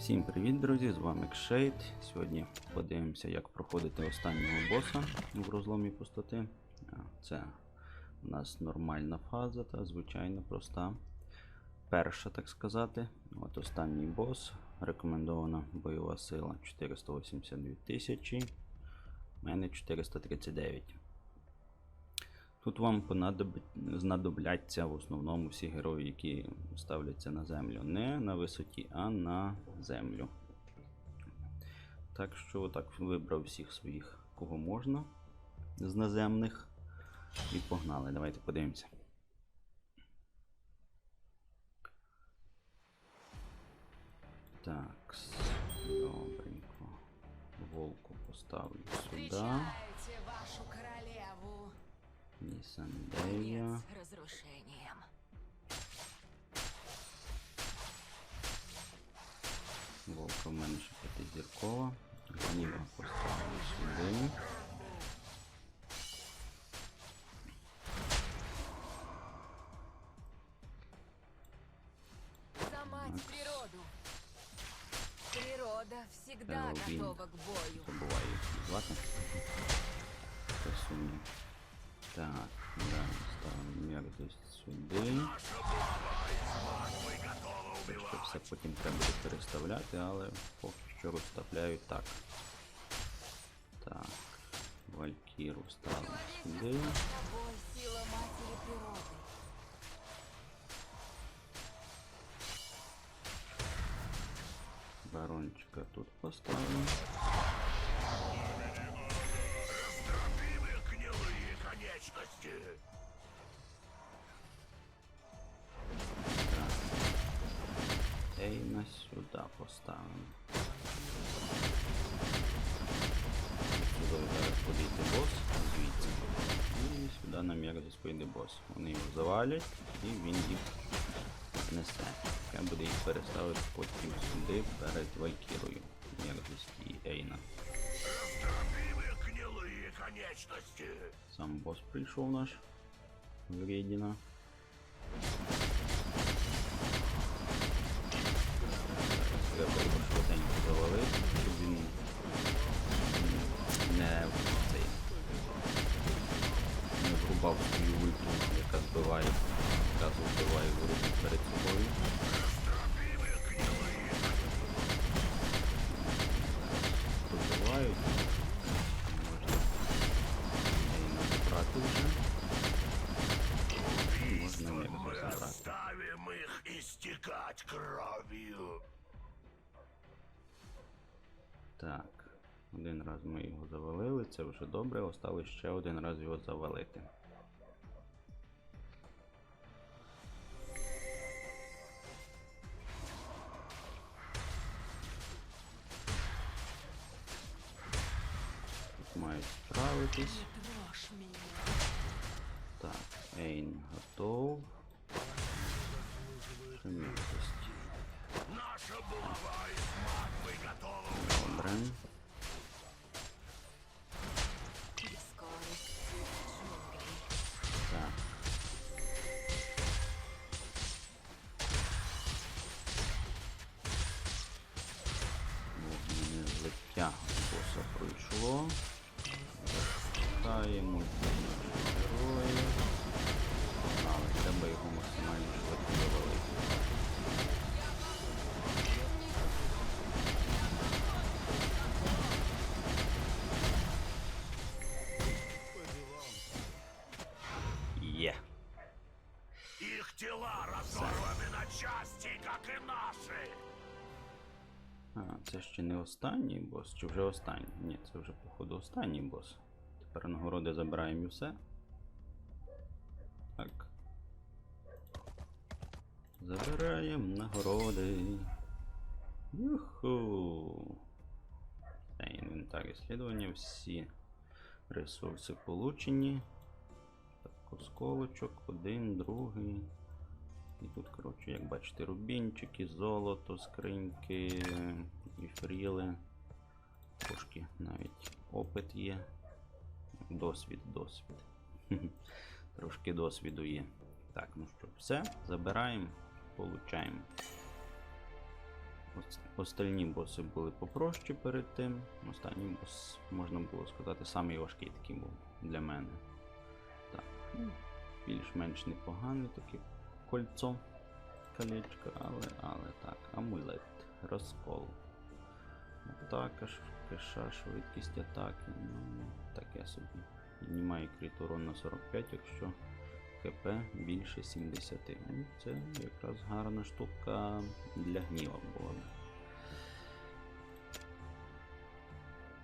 Всім привіт, друзі! З вами Кшейт. Сьогодні подивимося, як проходити останнього боса в розломі пустоти. Це у нас нормальна фаза та звичайно проста. Перша, так сказати. От останній бос. Рекомендована бойова сила 482 тисячі. У мене 439. Тут вам понадоб- знадобляться в основному всі герої, які ставляться на землю. Не на висоті, а на землю. Так що так вибрав всіх своїх, кого можна з наземних. І погнали. Давайте подивимося. Так, добренько. Волку поставлю сюди. Нісандея. Конец разрушением. Волка в мене ще п'ятизіркова. Гніва поставлю сюди. За мать природу. Природа всегда готова к бою. Забуваю їх звати. Красуні. Так, да, ставимо мерзость сюди. Це все потім треба буде переставляти, але поки що розставляю так. Так. Валькіру ставимо сюди. Барончика тут поставимо. Ейна сюди поставимо. Сюди зараз подійде бос, звідси. І сюди на мерзость поїде бос. Вони його завалять і він їх несе. Я буду їх переставити потім сюди перед Валькірою. Мерзость і Ейна. Сам бос прийшов наш. Вредіна. Свою ульту, яка збиває, яка вбиває ворогів перед собою. Пробивають. Можна Ейна забрати вже. І Можна не забрати. оставим их истекать кровью! Так, один раз ми його завалили, це вже добре, осталось ще один раз його завалити. Мають справитись. Так, Ейн готов. Наша булава из магмы готова! Тела разорваны на части, как и наши! А, це ще не останній бос, чи вже останній? Ні, це вже, походу, останній бос. Тепер нагороди забираємо і все. Так. Забираємо нагороди. Юху. Це інвентар ісследування, всі ресурси получені. Так, осколочок, один, другий. І тут, коротше, як бачите, рубінчики, золото, скриньки, іфріли. Трошки навіть опит є. Досвід, досвід. Трошки досвіду є. Так, ну що, все, забираємо, получаємо. Остальні боси були попроще перед тим. Останній бос, можна було сказати, самий важкий такий був для мене. Так. ну, Більш-менш непоганий таке кольцо. Колечко, але, але так, амулет, розкол. Атака, киша, швидкість атаки. Ну, таке собі. Піднімає крит урон на 45, якщо КП більше 70. Ну, це якраз гарна штука для гніва була.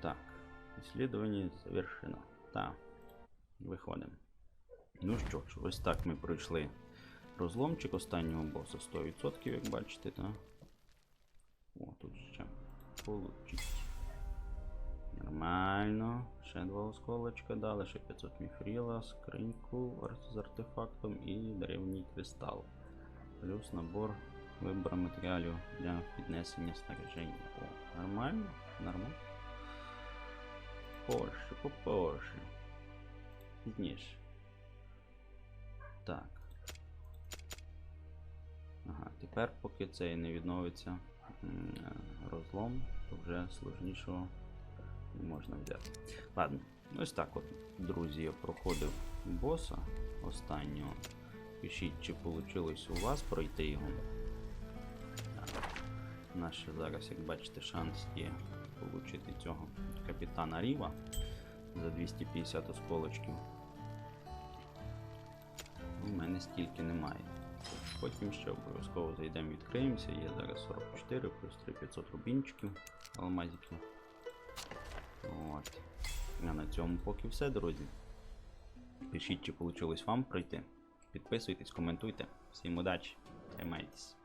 Так, исследование завершено. Так, виходимо. Ну що ж, ось так ми пройшли розломчик останнього боса 100%, як бачите, так? О, тут ще получить. Нормально. Ще два осколочка дали, ще 500 міфріла, скриньку з артефактом і древній кристал. Плюс набор вибору матеріалів для піднесення снаряження. О, нормально? Нормально. Позже, попозже. Пізніше. Так. Ага, тепер, поки цей не відновиться розлом, то вже сложнішого не можна взяти. Ладно, ось так от, друзі, я проходив боса останнього. Пишіть, чи вийшло у вас пройти його. Ще зараз, як бачите, шанс є отримати цього капітана Ріва за 250 осколочків. У мене стільки немає. Потім ще обов'язково зайдемо, відкриємося. Є зараз 44 плюс 3500 рубінчиків, алмазиків. От. А на цьому поки все, друзі. Пишіть, чи вийшло вам пройти. Підписуйтесь, коментуйте. Всім удачі, тримайтесь.